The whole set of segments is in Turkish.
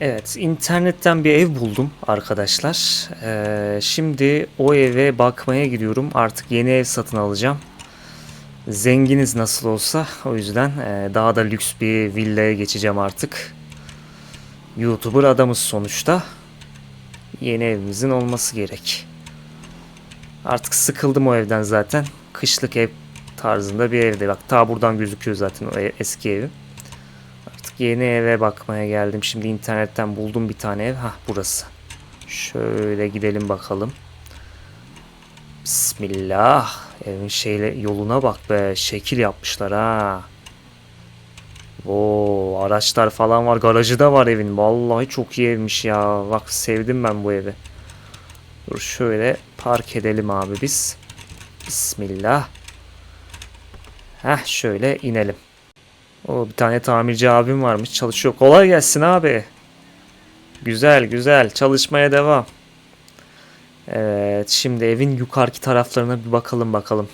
Evet, internetten bir ev buldum arkadaşlar. Ee, şimdi o eve bakmaya gidiyorum. Artık yeni ev satın alacağım. Zenginiz nasıl olsa o yüzden e, daha da lüks bir villaya geçeceğim artık. YouTuber adamız sonuçta. Yeni evimizin olması gerek. Artık sıkıldım o evden zaten. Kışlık ev tarzında bir evde. Bak ta buradan gözüküyor zaten o e- eski evim. Yeni eve bakmaya geldim. Şimdi internetten buldum bir tane ev. Hah burası. Şöyle gidelim bakalım. Bismillah. Evin şeyle yoluna bak be. Şekil yapmışlar ha. Oo, araçlar falan var. Garajı da var evin. Vallahi çok iyi evmiş ya. Bak sevdim ben bu evi. Dur şöyle park edelim abi biz. Bismillah. Heh şöyle inelim. O bir tane tamirci abim varmış çalışıyor. Kolay gelsin abi. Güzel güzel çalışmaya devam. Evet şimdi evin yukarıki taraflarına bir bakalım bakalım.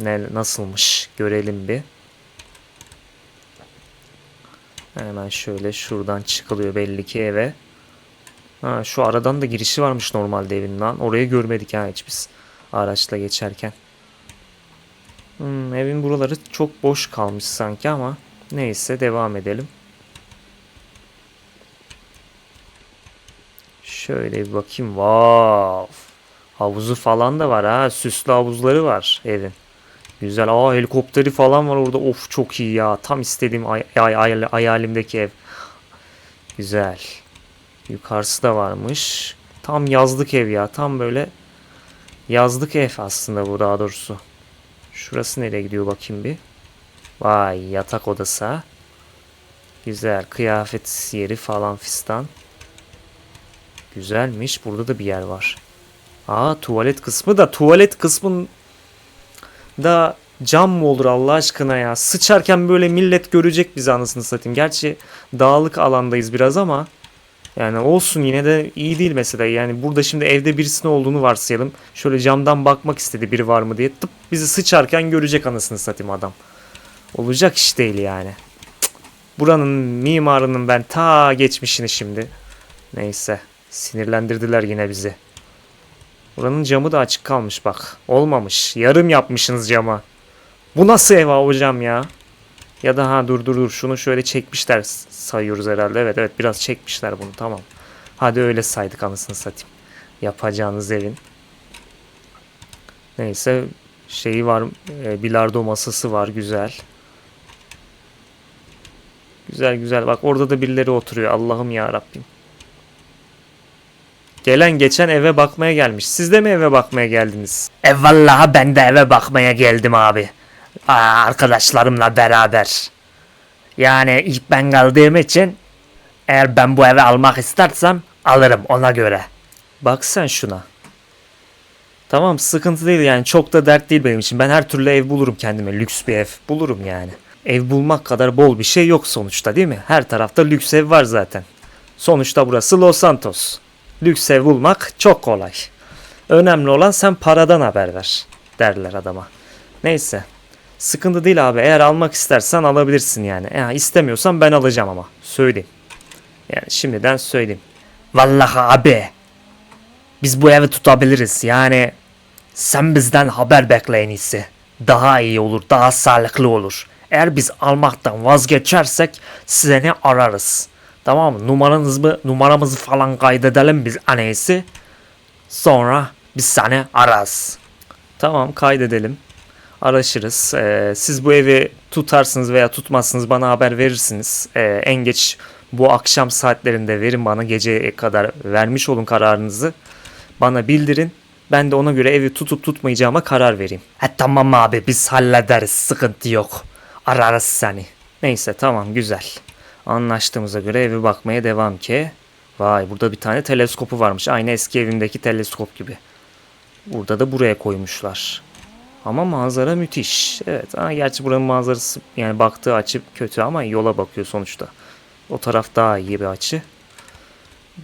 Ne nasılmış görelim bir. Hemen şöyle şuradan çıkılıyor belli ki eve. Ha, şu aradan da girişi varmış normalde evin lan. Orayı görmedik ha hiç biz araçla geçerken. Hmm, evin buraları çok boş kalmış sanki ama neyse devam edelim. Şöyle bir bakayım. Wow. Havuzu falan da var ha. Süslü havuzları var evin. Güzel. Aa helikopteri falan var orada. Of çok iyi ya. Tam istediğim ay- ay- ay- hayalimdeki ev. Güzel. Yukarısı da varmış. Tam yazlık ev ya. Tam böyle yazlık ev aslında bu daha doğrusu. Şurası nereye gidiyor bakayım bir. Vay yatak odası. Güzel. Kıyafet yeri falan fistan. Güzelmiş. Burada da bir yer var. Aa tuvalet kısmı da tuvalet kısmın da cam mı olur Allah aşkına ya. Sıçarken böyle millet görecek bizi anasını satayım. Gerçi dağlık alandayız biraz ama yani olsun yine de iyi değil mesela. Yani burada şimdi evde birisinin olduğunu varsayalım. Şöyle camdan bakmak istedi biri var mı diye. Tıp bizi sıçarken görecek anasını satayım adam. Olacak iş değil yani. Buranın mimarının ben ta geçmişini şimdi. Neyse. Sinirlendirdiler yine bizi. Buranın camı da açık kalmış bak. Olmamış. Yarım yapmışsınız cama. Bu nasıl ev hocam ya? Ya da ha dur dur dur şunu şöyle çekmişler sayıyoruz herhalde. Evet evet biraz çekmişler bunu tamam. Hadi öyle saydık anasını satayım. Yapacağınız evin. Neyse şeyi var e, bilardo masası var güzel. Güzel güzel bak orada da birileri oturuyor Allah'ım ya Rabbim. Gelen geçen eve bakmaya gelmiş. Siz de mi eve bakmaya geldiniz? E vallahi ben de eve bakmaya geldim abi. Aa, arkadaşlarımla beraber. Yani ilk ben kaldığım için eğer ben bu eve almak istersem alırım ona göre. Bak sen şuna. Tamam sıkıntı değil yani çok da dert değil benim için. Ben her türlü ev bulurum kendime. Lüks bir ev bulurum yani. Ev bulmak kadar bol bir şey yok sonuçta değil mi? Her tarafta lüks ev var zaten. Sonuçta burası Los Santos. Lüks ev bulmak çok kolay. Önemli olan sen paradan haber ver derler adama. Neyse. Sıkıntı değil abi. Eğer almak istersen alabilirsin yani. Eğer istemiyorsan ben alacağım ama. Söyleyeyim. Yani şimdiden söyleyeyim. Vallahi abi. Biz bu evi tutabiliriz. Yani sen bizden haber bekle en iyisi. Daha iyi olur, daha sağlıklı olur. Eğer biz almaktan vazgeçersek size ne ararız. Tamam mı? Numaranızı, numaramızı falan kaydedelim biz iyisi. Sonra biz seni ararız. Tamam kaydedelim. Araşırız. Ee, siz bu evi tutarsınız veya tutmazsınız bana haber verirsiniz. Ee, en geç bu akşam saatlerinde verin bana geceye kadar vermiş olun kararınızı. Bana bildirin. Ben de ona göre evi tutup tutmayacağıma karar vereyim. Ha, tamam abi biz hallederiz sıkıntı yok. Ararız seni. Neyse tamam güzel. Anlaştığımıza göre evi bakmaya devam ki. Vay burada bir tane teleskopu varmış. Aynı eski evimdeki teleskop gibi. Burada da buraya koymuşlar. Ama manzara müthiş. Evet ha, gerçi buranın manzarası yani baktığı açı kötü ama yola bakıyor sonuçta. O taraf daha iyi bir açı.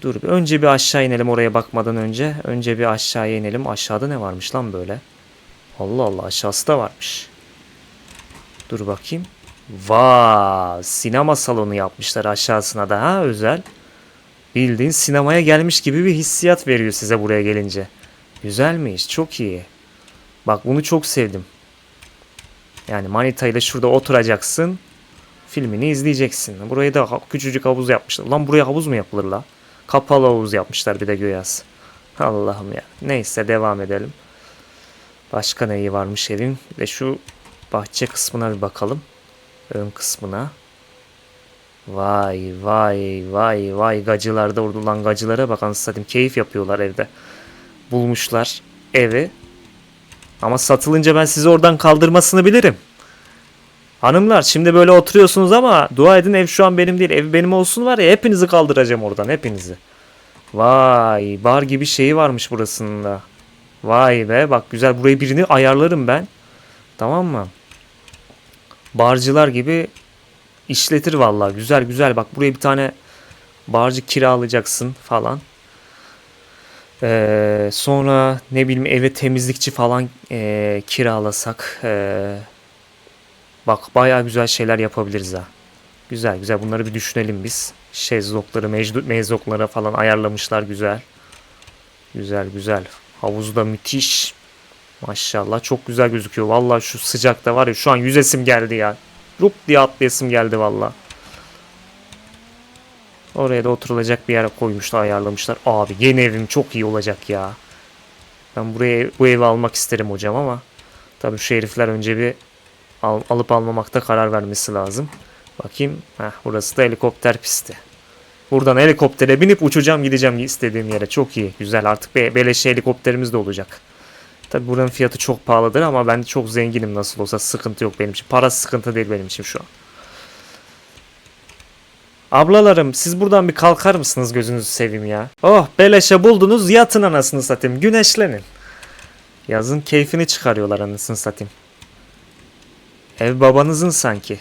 Dur bir önce bir aşağı inelim oraya bakmadan önce. Önce bir aşağıya inelim. Aşağıda ne varmış lan böyle? Allah Allah aşağısı da varmış. Dur bakayım. Vay sinema salonu yapmışlar aşağısına da ha özel. Bildiğin sinemaya gelmiş gibi bir hissiyat veriyor size buraya gelince. Güzelmiş, çok iyi. Bak bunu çok sevdim. Yani Manita ile şurada oturacaksın. Filmini izleyeceksin. Burayı da küçücük havuz yapmışlar. Lan buraya havuz mu yapılır la? Kapalı havuz yapmışlar bir de göğez. Allah'ım ya. Neyse devam edelim. Başka neyi varmış evin? Bir de şu bahçe kısmına bir bakalım. Ön kısmına. Vay vay vay vay gacılarda orada lan gacılara bak anasını keyif yapıyorlar evde. Bulmuşlar evi. Ama satılınca ben sizi oradan kaldırmasını bilirim. Hanımlar şimdi böyle oturuyorsunuz ama dua edin ev şu an benim değil. Ev benim olsun var ya hepinizi kaldıracağım oradan hepinizi. Vay bar gibi şeyi varmış burasının da. Vay be bak güzel burayı birini ayarlarım ben. Tamam mı? Barcılar gibi işletir vallahi güzel güzel bak buraya bir tane barcı kiralayacaksın falan. Ee, sonra ne bileyim eve temizlikçi falan ee, kiralasak ee, bak baya güzel şeyler yapabiliriz ha. Güzel güzel bunları bir düşünelim biz. Şezlongları, mecdu- mezlonglara falan ayarlamışlar güzel. Güzel güzel. Havuzu da müthiş. Maşallah çok güzel gözüküyor. Vallahi şu sıcakta var ya şu an yüzesim geldi ya. Rup diye atlayasım geldi vallahi. Oraya da oturulacak bir yer koymuşlar ayarlamışlar. Abi yeni evim çok iyi olacak ya. Ben buraya bu evi almak isterim hocam ama tabii şu herifler önce bir al- alıp almamakta karar vermesi lazım. Bakayım. Heh, burası da helikopter pisti. Buradan helikoptere binip uçacağım gideceğim istediğim yere. Çok iyi. Güzel artık be beleşe helikopterimiz de olacak. Tabi buranın fiyatı çok pahalıdır ama ben çok zenginim nasıl olsa sıkıntı yok benim için. Para sıkıntı değil benim için şu an. Ablalarım siz buradan bir kalkar mısınız gözünüzü seveyim ya. Oh beleşe buldunuz yatın anasını satayım güneşlenin. Yazın keyfini çıkarıyorlar anasını satayım. Ev babanızın sanki.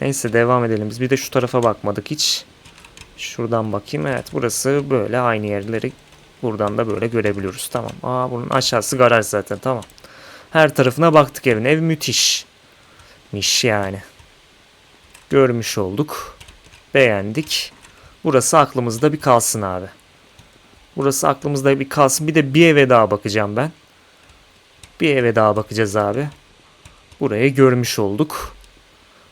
Neyse devam edelim. Biz bir de şu tarafa bakmadık hiç. Şuradan bakayım. Evet burası böyle aynı yerleri buradan da böyle görebiliyoruz. Tamam. Aa bunun aşağısı garaj zaten. Tamam. Her tarafına baktık evin. Ev müthiş. Miş yani. Görmüş olduk. Beğendik. Burası aklımızda bir kalsın abi. Burası aklımızda bir kalsın. Bir de bir eve daha bakacağım ben. Bir eve daha bakacağız abi. Burayı görmüş olduk.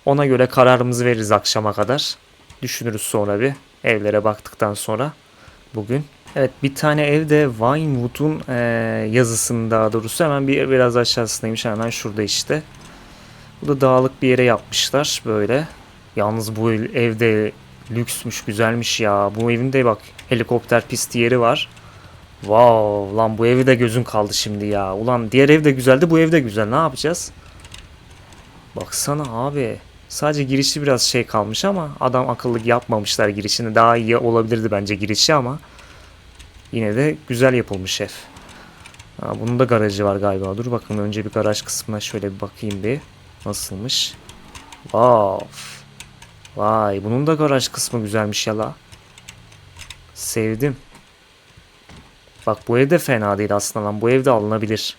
Ona göre kararımızı veririz akşama kadar. Düşünürüz sonra bir evlere baktıktan sonra bugün. Evet bir tane evde Vinewood'un eee yazısının daha doğrusu hemen bir biraz aşağısındaymış hemen şurada işte. Bu da dağlık bir yere yapmışlar böyle. Yalnız bu ev- evde lüksmüş güzelmiş ya. Bu evin de bak helikopter pisti yeri var. Wow lan bu evi de gözün kaldı şimdi ya. Ulan diğer ev de güzeldi bu ev de güzel ne yapacağız? Baksana abi. Sadece girişi biraz şey kalmış ama adam akıllı yapmamışlar girişini. Daha iyi olabilirdi bence girişi ama yine de güzel yapılmış ev. Ha, bunun da garajı var galiba. Dur bakın önce bir garaj kısmına şöyle bir bakayım bir. Nasılmış? Wow. Vay bunun da garaj kısmı güzelmiş ya la. Sevdim. Bak bu ev de fena değil aslında lan. Bu ev de alınabilir.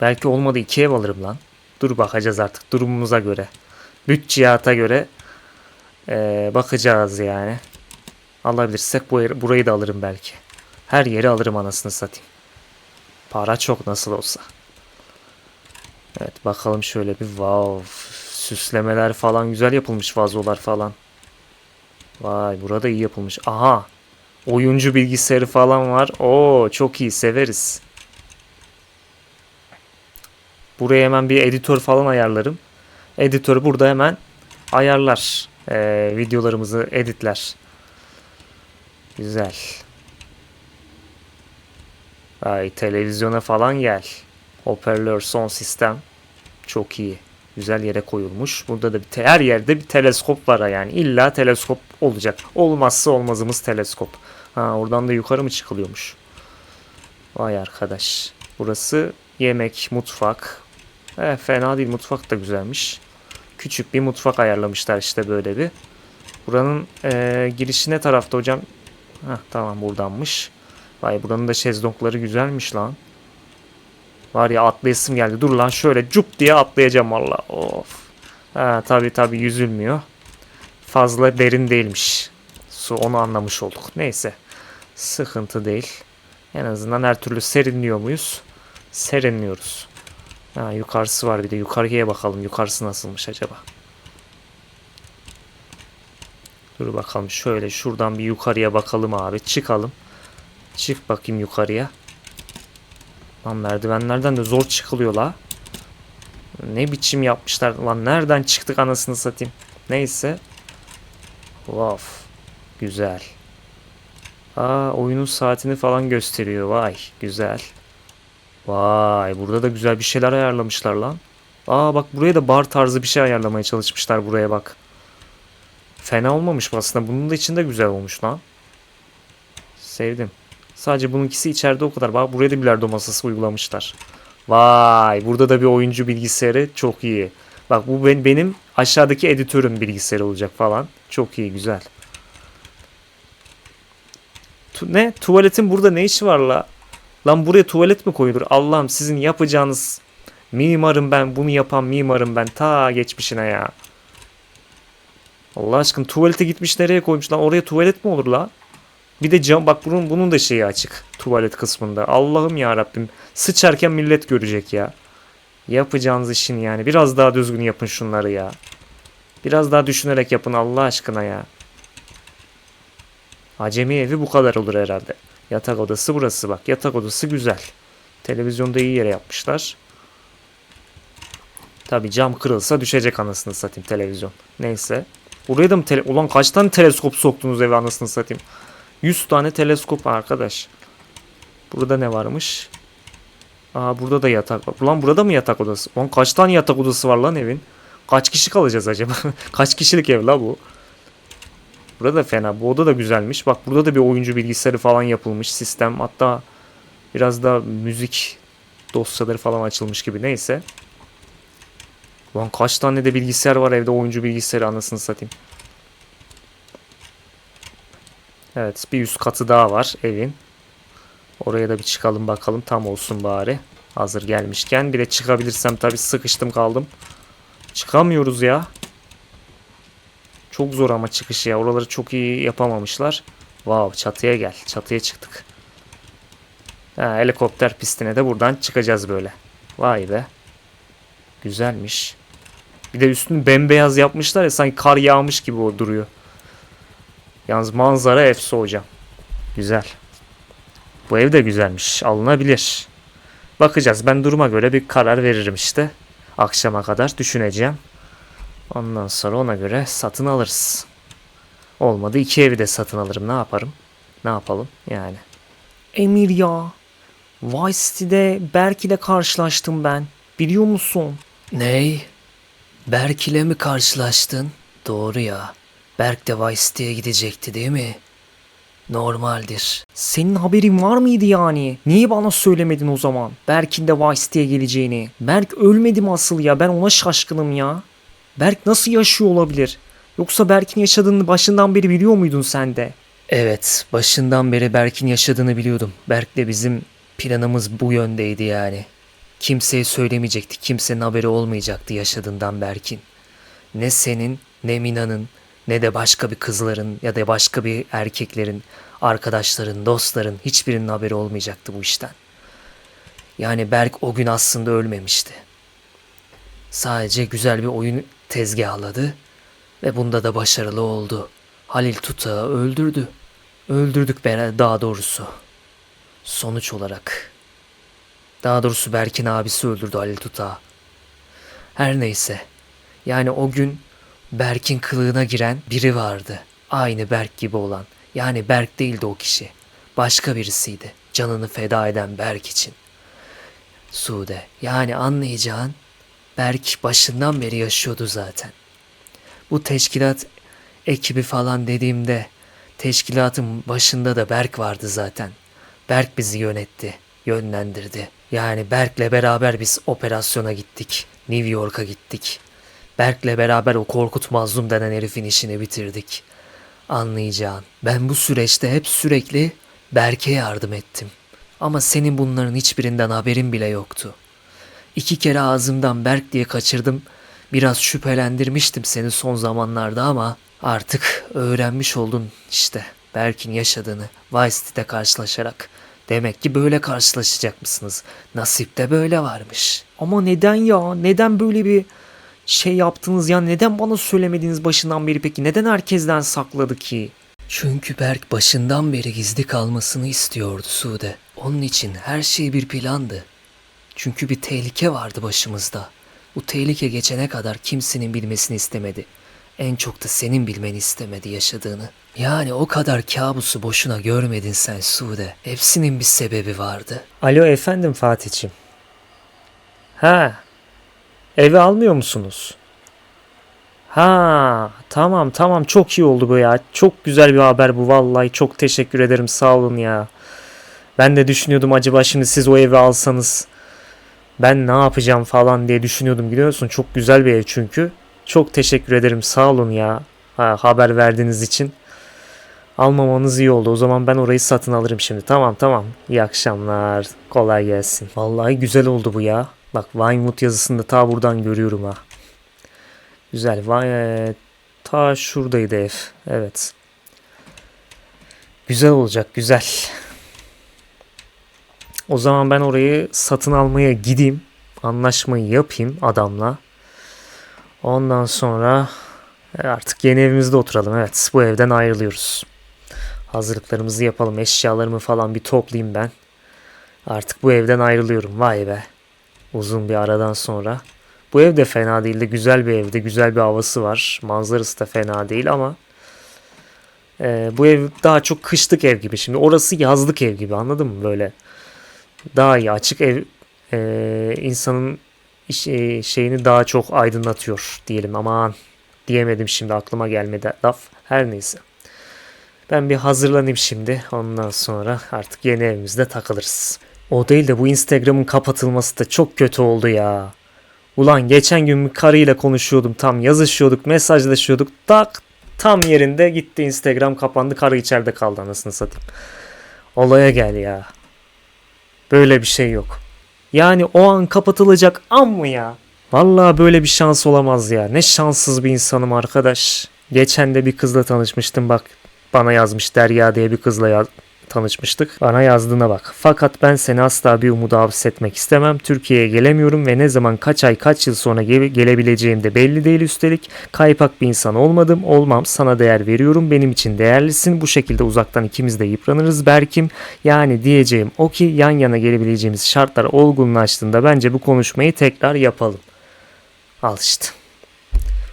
Belki olmadı iki ev alırım lan. Dur bakacağız artık durumumuza göre. Bütçeyata göre eee, bakacağız yani. Alabilirsek bu burayı da alırım belki. Her yeri alırım anasını satayım. Para çok nasıl olsa. Evet bakalım şöyle bir wow. Süslemeler falan güzel yapılmış vazolar falan. Vay burada iyi yapılmış. Aha. Oyuncu bilgisayarı falan var. Oo çok iyi severiz. Buraya hemen bir editör falan ayarlarım. Editör burada hemen ayarlar. Ee, videolarımızı editler. Güzel. Ay televizyona falan gel. Hoparlör son sistem. Çok iyi. Güzel yere koyulmuş. Burada da bir her yerde bir teleskop var yani. İlla teleskop olacak. Olmazsa olmazımız teleskop. Ha oradan da yukarı mı çıkılıyormuş? Vay arkadaş. Burası yemek, mutfak. E, fena değil mutfak da güzelmiş. Küçük bir mutfak ayarlamışlar işte böyle bir. Buranın e, girişi ne tarafta hocam? Heh, tamam buradanmış. Vay buranın da şezlongları güzelmiş lan. Var ya atlayasım geldi. Dur lan şöyle cup diye atlayacağım valla. Of. Ha tabi tabi yüzülmüyor. Fazla derin değilmiş. doğrusu onu anlamış olduk. Neyse. Sıkıntı değil. En azından her türlü serinliyor muyuz? Serinliyoruz. Ha, yukarısı var bir de yukarıya bakalım. Yukarısı nasılmış acaba? Dur bakalım şöyle şuradan bir yukarıya bakalım abi. Çıkalım. Çık bakayım yukarıya. Lan merdivenlerden de zor çıkılıyor la. Ne biçim yapmışlar lan nereden çıktık anasını satayım. Neyse. Wow. Güzel. Aa oyunun saatini falan gösteriyor. Vay güzel. Vay burada da güzel bir şeyler ayarlamışlar lan. Aa bak buraya da bar tarzı bir şey ayarlamaya çalışmışlar buraya bak. Fena olmamış mı aslında? Bunun da içinde güzel olmuş lan. Sevdim. Sadece bununkisi içeride o kadar. Bak buraya da bilardo masası uygulamışlar. Vay burada da bir oyuncu bilgisayarı çok iyi. Bak bu ben, benim aşağıdaki editörüm bilgisayarı olacak falan. Çok iyi güzel. Tu- ne? Tuvaletin burada ne işi var la? Lan buraya tuvalet mi koyulur? Allah'ım sizin yapacağınız mimarım ben bunu yapan mimarım ben ta geçmişine ya. Allah aşkına tuvalete gitmiş nereye koymuş lan oraya tuvalet mi olur la? Bir de cam bak bunun bunun da şeyi açık tuvalet kısmında. Allah'ım ya Rabbim sıçarken millet görecek ya. Yapacağınız işin yani biraz daha düzgün yapın şunları ya. Biraz daha düşünerek yapın Allah aşkına ya. Acemi evi bu kadar olur herhalde. Yatak odası burası bak. Yatak odası güzel. Televizyonda iyi yere yapmışlar. Tabi cam kırılsa düşecek anasını satayım televizyon. Neyse. Buraya da mı tele... Ulan kaç tane teleskop soktunuz eve anasını satayım. 100 tane teleskop arkadaş. Burada ne varmış? Aa burada da yatak var. Ulan burada mı yatak odası? Ulan kaç tane yatak odası var lan evin? Kaç kişi kalacağız acaba? kaç kişilik ev la bu? Burada da fena. Bu oda da güzelmiş. Bak burada da bir oyuncu bilgisayarı falan yapılmış sistem. Hatta biraz da müzik dosyaları falan açılmış gibi. Neyse. Ulan kaç tane de bilgisayar var evde oyuncu bilgisayarı anasını satayım. Evet bir üst katı daha var evin. Oraya da bir çıkalım bakalım tam olsun bari. Hazır gelmişken bir de çıkabilirsem tabii sıkıştım kaldım. Çıkamıyoruz ya. Çok zor ama çıkışı ya. Oraları çok iyi yapamamışlar. Wow çatıya gel. Çatıya çıktık. Ha, helikopter pistine de buradan çıkacağız böyle. Vay be. Güzelmiş. Bir de üstünü bembeyaz yapmışlar ya sanki kar yağmış gibi o duruyor. Yalnız manzara efsi hocam. Güzel. Bu ev de güzelmiş. Alınabilir. Bakacağız. Ben duruma göre bir karar veririm işte. Akşama kadar düşüneceğim. Ondan sonra ona göre satın alırız. Olmadı iki evi de satın alırım. Ne yaparım? Ne yapalım yani. Emir ya. Vice City'de Berk ile karşılaştım ben. Biliyor musun? Ney? Berk ile mi karşılaştın? Doğru ya. Berk de Vice City'ye gidecekti değil mi? Normaldir. Senin haberin var mıydı yani? Niye bana söylemedin o zaman? Berk'in de Vice City'ye geleceğini. Berk ölmedi mi asıl ya? Ben ona şaşkınım ya. Berk nasıl yaşıyor olabilir? Yoksa Berk'in yaşadığını başından beri biliyor muydun sen de? Evet, başından beri Berk'in yaşadığını biliyordum. Berk'le bizim planımız bu yöndeydi yani. Kimseye söylemeyecekti, kimsenin haberi olmayacaktı yaşadığından Berk'in. Ne senin, ne Mina'nın, ne de başka bir kızların ya da başka bir erkeklerin, arkadaşların, dostların hiçbirinin haberi olmayacaktı bu işten. Yani Berk o gün aslında ölmemişti. Sadece güzel bir oyun tezgahladı ve bunda da başarılı oldu. Halil Tutağı öldürdü. Öldürdük be daha doğrusu. Sonuç olarak. Daha doğrusu Berk'in abisi öldürdü Halil Tutağı. Her neyse. Yani o gün Berk'in kılığına giren biri vardı. Aynı Berk gibi olan. Yani Berk değildi o kişi. Başka birisiydi. Canını feda eden Berk için. Sude. Yani anlayacağın Berk başından beri yaşıyordu zaten. Bu teşkilat ekibi falan dediğimde teşkilatın başında da Berk vardı zaten. Berk bizi yönetti, yönlendirdi. Yani Berk'le beraber biz operasyona gittik. New York'a gittik. Berk'le beraber o Korkut Mazlum denen herifin işini bitirdik. Anlayacağın ben bu süreçte hep sürekli Berk'e yardım ettim. Ama senin bunların hiçbirinden haberin bile yoktu. İki kere ağzımdan Berk diye kaçırdım. Biraz şüphelendirmiştim seni son zamanlarda ama artık öğrenmiş oldun işte Berk'in yaşadığını Vice City'de karşılaşarak. Demek ki böyle karşılaşacak mısınız? Nasip de böyle varmış. Ama neden ya? Neden böyle bir şey yaptınız ya? Neden bana söylemediniz başından beri peki? Neden herkesten sakladı ki? Çünkü Berk başından beri gizli kalmasını istiyordu Sude. Onun için her şey bir plandı. Çünkü bir tehlike vardı başımızda. Bu tehlike geçene kadar kimsenin bilmesini istemedi. En çok da senin bilmeni istemedi yaşadığını. Yani o kadar kabusu boşuna görmedin sen Sude. Hepsinin bir sebebi vardı. Alo efendim Fatih'ciğim. Ha. Evi almıyor musunuz? Ha, tamam tamam çok iyi oldu bu ya. Çok güzel bir haber bu vallahi. Çok teşekkür ederim sağ olun ya. Ben de düşünüyordum acaba şimdi siz o evi alsanız ben ne yapacağım falan diye düşünüyordum biliyorsun. Çok güzel bir ev çünkü. Çok teşekkür ederim sağ olun ya. Ha, haber verdiğiniz için. Almamanız iyi oldu. O zaman ben orayı satın alırım şimdi. Tamam tamam. İyi akşamlar. Kolay gelsin. Vallahi güzel oldu bu ya. Bak Vinewood yazısını da ta buradan görüyorum ha. Güzel. Vine, ta şuradaydı ev. Evet. Güzel olacak. Güzel. O zaman ben orayı satın almaya gideyim. Anlaşmayı yapayım adamla. Ondan sonra e, artık yeni evimizde oturalım. Evet bu evden ayrılıyoruz. Hazırlıklarımızı yapalım. Eşyalarımı falan bir toplayayım ben. Artık bu evden ayrılıyorum. Vay be. Uzun bir aradan sonra. Bu ev de fena değildi. Güzel bir evde. Güzel bir havası var. Manzarası da fena değil ama e, bu ev daha çok kışlık ev gibi. Şimdi orası yazlık ev gibi anladın mı? Böyle daha iyi açık ev e, insanın e, şeyini daha çok aydınlatıyor diyelim. Aman diyemedim şimdi aklıma gelmedi laf. Her neyse. Ben bir hazırlanayım şimdi. Ondan sonra artık yeni evimizde takılırız. O değil de bu Instagram'ın kapatılması da çok kötü oldu ya. Ulan geçen gün bir karıyla konuşuyordum tam yazışıyorduk mesajlaşıyorduk tak tam yerinde gitti Instagram kapandı karı içeride kaldı anasını satayım. Olaya gel ya. Böyle bir şey yok. Yani o an kapatılacak an mı ya? Vallahi böyle bir şans olamaz ya. Ne şanssız bir insanım arkadaş. Geçen de bir kızla tanışmıştım bak. Bana yazmış Derya diye bir kızla ya- tanışmıştık. Bana yazdığına bak. Fakat ben seni asla bir umuda hapsetmek istemem. Türkiye'ye gelemiyorum ve ne zaman kaç ay kaç yıl sonra gele- gelebileceğim de belli değil üstelik. Kaypak bir insan olmadım. Olmam. Sana değer veriyorum. Benim için değerlisin. Bu şekilde uzaktan ikimiz de yıpranırız Berkim. Yani diyeceğim o ki yan yana gelebileceğimiz şartlar olgunlaştığında bence bu konuşmayı tekrar yapalım. Al işte.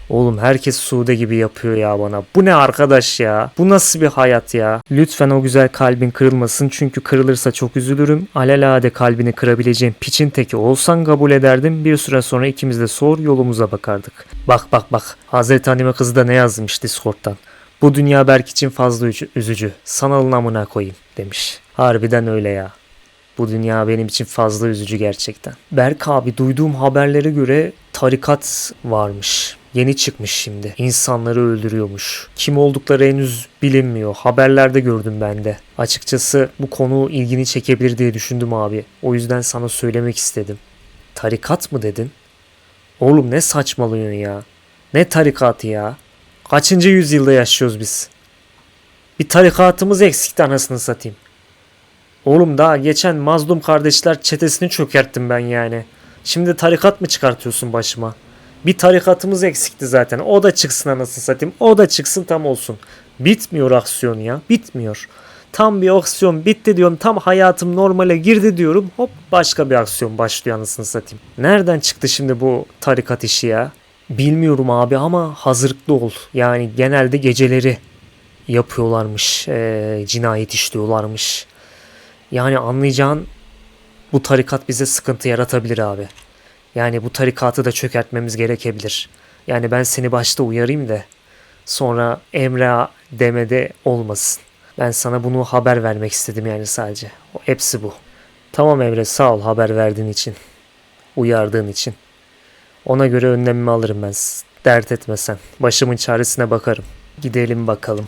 Oğlum herkes Sude gibi yapıyor ya bana. Bu ne arkadaş ya? Bu nasıl bir hayat ya? Lütfen o güzel kalbin kırılmasın çünkü kırılırsa çok üzülürüm. Alelade kalbini kırabileceğim piçin teki olsan kabul ederdim. Bir süre sonra ikimiz de sor yolumuza bakardık. Bak bak bak. Hazreti Hanime kızı da ne yazmış Discord'dan. Bu dünya Berk için fazla üc- üzücü. Sanalın amına koyayım demiş. Harbiden öyle ya. Bu dünya benim için fazla üzücü gerçekten. Berk abi duyduğum haberlere göre tarikat varmış. Yeni çıkmış şimdi. İnsanları öldürüyormuş. Kim oldukları henüz bilinmiyor. Haberlerde gördüm ben de. Açıkçası bu konu ilgini çekebilir diye düşündüm abi. O yüzden sana söylemek istedim. Tarikat mı dedin? Oğlum ne saçmalıyorsun ya? Ne tarikatı ya? Kaçıncı yüzyılda yaşıyoruz biz? Bir tarikatımız eksikti anasını satayım. Oğlum daha geçen mazlum kardeşler çetesini çökerttim ben yani. Şimdi tarikat mı çıkartıyorsun başıma? Bir tarikatımız eksikti zaten. O da çıksın anasını satayım. O da çıksın tam olsun. Bitmiyor aksiyon ya. Bitmiyor. Tam bir aksiyon bitti diyorum. Tam hayatım normale girdi diyorum. Hop başka bir aksiyon başlıyor anasını satayım. Nereden çıktı şimdi bu tarikat işi ya? Bilmiyorum abi ama hazırlıklı ol. Yani genelde geceleri yapıyorlarmış. eee, cinayet işliyorlarmış. Yani anlayacağın bu tarikat bize sıkıntı yaratabilir abi. Yani bu tarikatı da çökertmemiz gerekebilir. Yani ben seni başta uyarayım da sonra Emre demede olmasın. Ben sana bunu haber vermek istedim yani sadece. O, hepsi bu. Tamam Emre sağ ol haber verdiğin için. Uyardığın için. Ona göre önlemimi alırım ben. Dert etme sen. Başımın çaresine bakarım. Gidelim bakalım.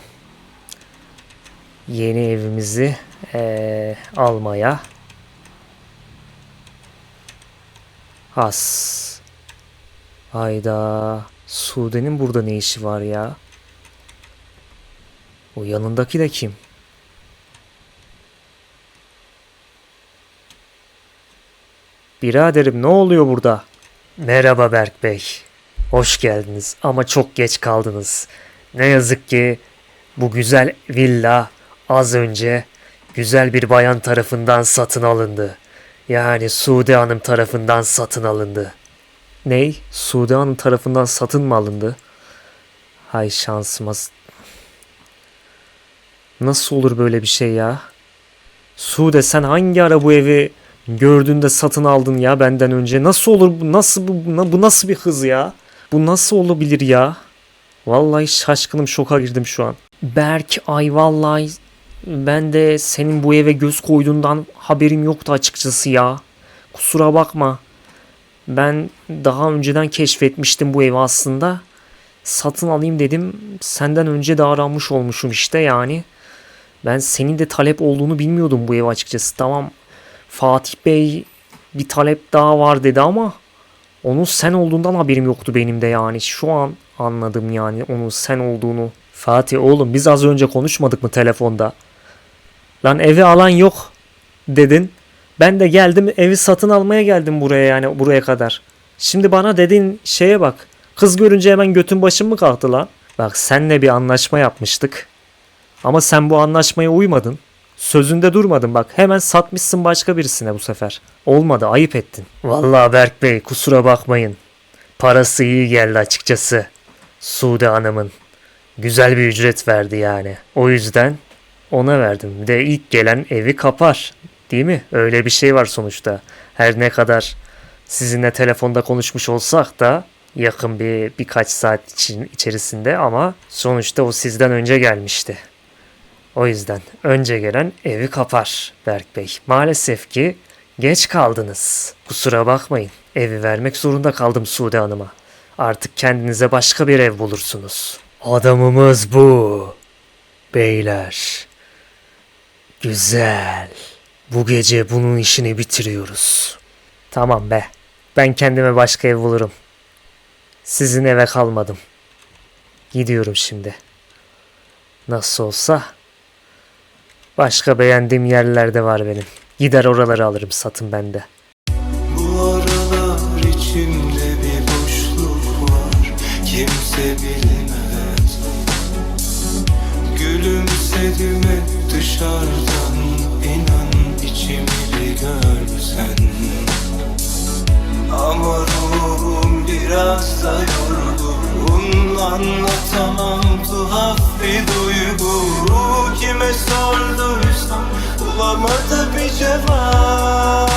Yeni evimizi eee, almaya. Has. Hayda. Sude'nin burada ne işi var ya? O yanındaki de kim? Biraderim ne oluyor burada? Merhaba Berk Bey. Hoş geldiniz ama çok geç kaldınız. Ne yazık ki bu güzel villa az önce güzel bir bayan tarafından satın alındı. Yani Sude Hanım tarafından satın alındı. Ney? Sude Hanım tarafından satın mı alındı? Hay şansıma. Nasıl olur böyle bir şey ya? Sude sen hangi ara bu evi gördüğünde satın aldın ya benden önce? Nasıl olur bu nasıl bu, bu- nasıl bir hız ya? Bu nasıl olabilir ya? Vallahi şaşkınım şoka girdim şu an. Berk ay vallahi ben de senin bu eve göz koyduğundan haberim yoktu açıkçası ya. Kusura bakma. Ben daha önceden keşfetmiştim bu evi aslında. Satın alayım dedim. Senden önce de aranmış olmuşum işte yani. Ben senin de talep olduğunu bilmiyordum bu ev açıkçası. Tamam Fatih Bey bir talep daha var dedi ama onun sen olduğundan haberim yoktu benim de yani. Şu an anladım yani onun sen olduğunu. Fatih oğlum biz az önce konuşmadık mı telefonda? Lan evi alan yok dedin. Ben de geldim evi satın almaya geldim buraya yani buraya kadar. Şimdi bana dediğin şeye bak. Kız görünce hemen götün başın mı kalktı lan? Bak senle bir anlaşma yapmıştık. Ama sen bu anlaşmaya uymadın. Sözünde durmadın bak. Hemen satmışsın başka birisine bu sefer. Olmadı ayıp ettin. Vallahi Berk Bey kusura bakmayın. Parası iyi geldi açıkçası. Sude Hanım'ın. Güzel bir ücret verdi yani. O yüzden ona verdim. De ilk gelen evi kapar. Değil mi? Öyle bir şey var sonuçta. Her ne kadar sizinle telefonda konuşmuş olsak da yakın bir birkaç saat için içerisinde ama sonuçta o sizden önce gelmişti. O yüzden önce gelen evi kapar Berk Bey. Maalesef ki geç kaldınız. Kusura bakmayın. Evi vermek zorunda kaldım Sude Hanım'a. Artık kendinize başka bir ev bulursunuz. Adamımız bu. Beyler. Güzel. Bu gece bunun işini bitiriyoruz. Tamam be. Ben kendime başka ev bulurum. Sizin eve kalmadım. Gidiyorum şimdi. Nasıl olsa başka beğendiğim yerler de var benim. Gider oraları alırım satın bende. Bu aralar içimde bir boşluk var Kimse bilmez Gülümsedim hep dışarıdan İnan içimi bir görsen. Ama ruhum biraz da yorgun Anlatamam tuhaf bir duygu. Kime sorduysam bulamadı bir cevap